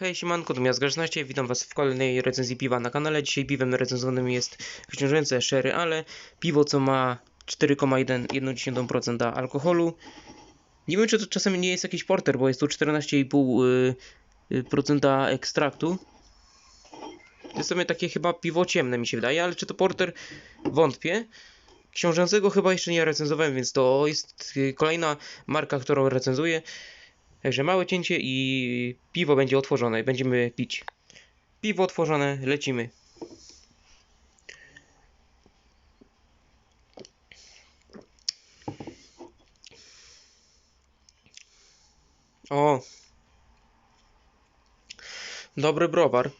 Hej, siemanko, to Miast 16, witam was w kolejnej recenzji piwa na kanale. Dzisiaj piwem recenzowanym jest książęce Sherry Ale, piwo co ma 4,1% alkoholu. Nie wiem, czy to czasem nie jest jakiś porter, bo jest tu 14,5% y, y, ekstraktu. To jest sobie takie chyba piwo ciemne mi się wydaje, ale czy to porter? Wątpię. Książęcego chyba jeszcze nie recenzowałem, więc to jest y, kolejna marka, którą recenzuję. Także małe cięcie i piwo będzie otworzone. Będziemy pić. Piwo otworzone, lecimy. O! Dobry browar.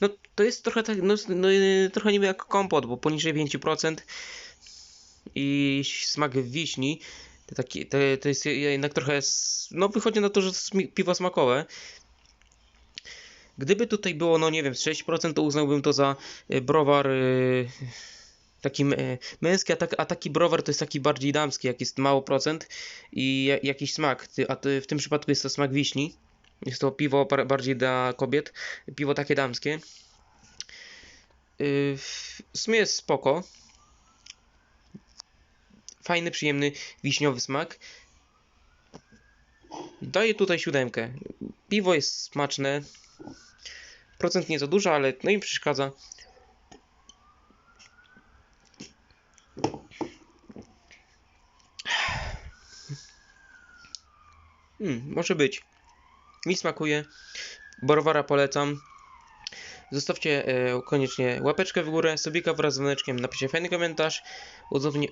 No to jest trochę tak, no, no, trochę niby jak kompot, bo poniżej 5% i smak wiśni. To, taki, to, to jest jednak trochę. No, wychodzi na to, że to piwo smakowe. Gdyby tutaj było, no nie wiem, z 6%, to uznałbym to za y, browar y, taki y, męski, a, tak, a taki browar to jest taki bardziej damski, jak jest mało procent i ja- jakiś smak. A w tym przypadku jest to smak wiśni. Jest to piwo bardziej dla kobiet, piwo takie damskie. Y, w sumie jest spoko fajny, przyjemny, wiśniowy smak. Daję tutaj siódemkę. Piwo jest smaczne. Procent nie za dużo, ale no im przeszkadza. Hmm, może być. Mi smakuje. Borowara polecam. Zostawcie e, koniecznie łapeczkę w górę, subika wraz z dzwoneczkiem, napiszcie fajny komentarz,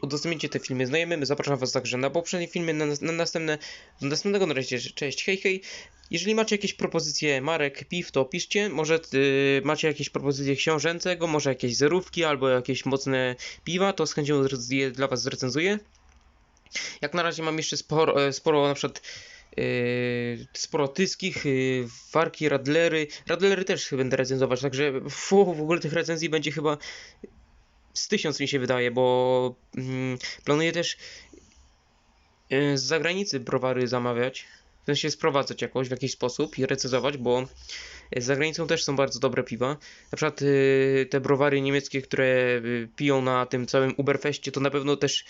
udostępnijcie te filmy znajomym, zapraszam was także na poprzednie filmy, na, na następne, do następnego na razie, cześć, hej, hej. Jeżeli macie jakieś propozycje marek, piw, to piszcie, może y, macie jakieś propozycje książęcego, może jakieś zerówki, albo jakieś mocne piwa, to z chęcią je dla was zrecenzuję. Jak na razie mam jeszcze sporo, e, sporo na przykład Yy, sporo tyskich, yy, warki, radlery. Radlery też będę recenzować, także fu, w ogóle tych recenzji będzie chyba z tysiąc mi się wydaje, bo mm, planuję też yy, z zagranicy browary zamawiać, w sensie sprowadzać jakoś w jakiś sposób i recenzować, bo z zagranicą też są bardzo dobre piwa. Na przykład te browary niemieckie, które piją na tym całym Uberfeście, to na pewno też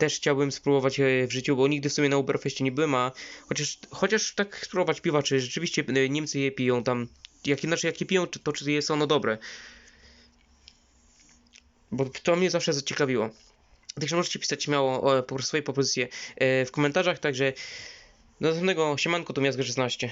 też chciałbym spróbować e, w życiu, bo nigdy w sumie na Uberfeście nie byłem, a chociaż, chociaż tak spróbować piwa, czy rzeczywiście e, Niemcy je piją tam, jak inaczej jak je piją, czy to czy jest ono dobre. Bo to mnie zawsze zaciekawiło. Także możecie pisać śmiało e, po swoje propozycje e, w komentarzach, także do następnego siemanko to Miazga 16.